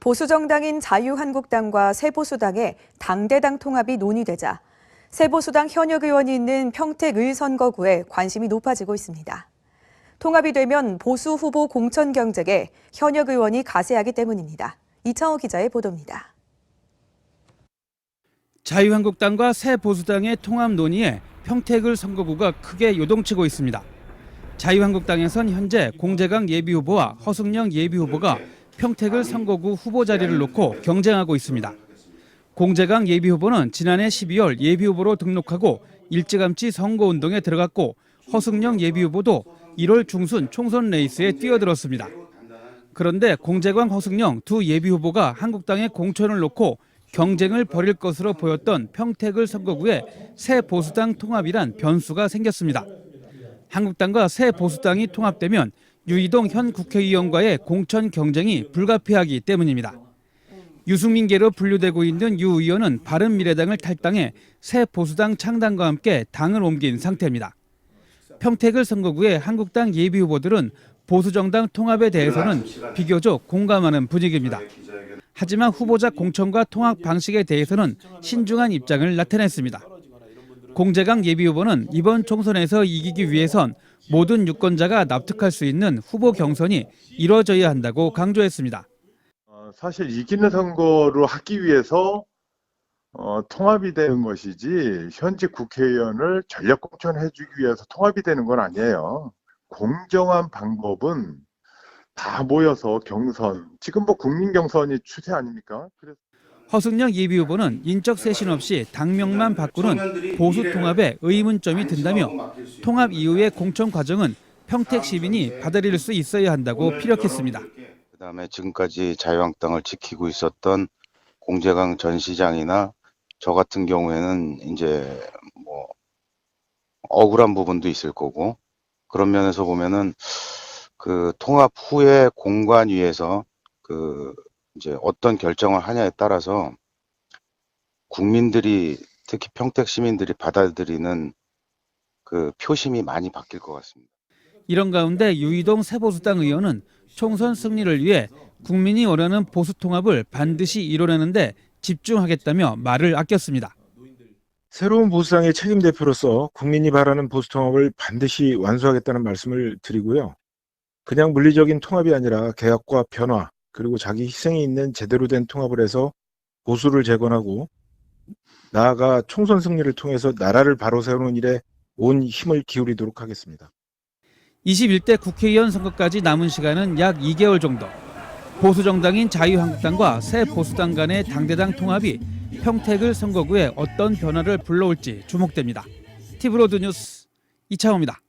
보수정당인 자유한국당과 새보수당의 당대당 통합이 논의되자 새보수당 현역 의원이 있는 평택 의선거구에 관심이 높아지고 있습니다. 통합이 되면 보수 후보 공천 경쟁에 현역 의원이 가세하기 때문입니다. 이창호 기자의 보도입니다. 자유한국당과 새보수당의 통합 논의에 평택을 선거구가 크게 요동치고 있습니다. 자유한국당에선 현재 공재강 예비후보와 허승영 예비후보가 평택을 선거구 후보 자리를 놓고 경쟁하고 있습니다. 공재강 예비후보는 지난해 12월 예비후보로 등록하고 일찌감치 선거운동에 들어갔고 허승영 예비후보도 1월 중순 총선 레이스에 뛰어들었습니다. 그런데 공재광 허승영 두 예비후보가 한국당의 공천을 놓고 경쟁을 벌일 것으로 보였던 평택을 선거구에 새 보수당 통합이란 변수가 생겼습니다. 한국당과 새 보수당이 통합되면 유이동 현 국회의원과의 공천 경쟁이 불가피하기 때문입니다. 유승민계로 분류되고 있는 유 의원은 바른미래당을 탈당해 새 보수당 창당과 함께 당을 옮긴 상태입니다. 평택을 선거구의 한국당 예비 후보들은 보수정당 통합에 대해서는 비교적 공감하는 분위기입니다. 하지만 후보자 공천과 통합 방식에 대해서는 신중한 입장을 나타냈습니다. 공재강 예비후보는 이번 총선에서 이기기 위해선 모든 유권자가 납득할 수 있는 후보 경선이 이뤄져야 한다고 강조했습니다. 어, 사실 이기는 선거를 하기 위해서 어, 통합이 되는 것이지 현직 국회의원을 전략 공천해주기 위해서 통합이 되는 건 아니에요. 공정한 방법은 다 모여서 경선, 지금 뭐 국민 경선이 추세 아닙니까? 그래서 허승영 예비후보는 인적 쇄신 없이 당명만 바꾸는 보수 통합에 의문점이 든다며 통합 이후의 공천 과정은 평택 시민이 받아들일 수 있어야 한다고 피력했습니다. 그다음에 지금까지 자유한국당을 지키고 있었던 공재강 전 시장이나 저 같은 경우에는 이제 뭐 억울한 부분도 있을 거고 그런 면에서 보면은 그 통합 후에 공관 위에서 그 이제 어떤 결정을 하냐에 따라서 국민들이 특히 평택 시민들이 받아들이는 그 표심이 많이 바뀔 것 같습니다. 이런 가운데 유이동 새보수당 의원은 총선 승리를 위해 국민이 원하는 보수 통합을 반드시 이뤄내는데 집중하겠다며 말을 아꼈습니다. 새로운 보수당의 책임 대표로서 국민이 바라는 보수 통합을 반드시 완수하겠다는 말씀을 드리고요. 그냥 물리적인 통합이 아니라 개혁과 변화 그리고 자기 희생이 있는 제대로 된 통합을 해서 보수를 재건하고 나아가 총선 승리를 통해서 나라를 바로 세우는 일에 온 힘을 기울이도록 하겠습니다. 21대 국회의원 선거까지 남은 시간은 약 2개월 정도. 보수 정당인 자유한국당과 새 보수당 간의 당대당 통합이 평택을 선거구에 어떤 변화를 불러올지 주목됩니다. 티브로드 뉴스 이창호입니다.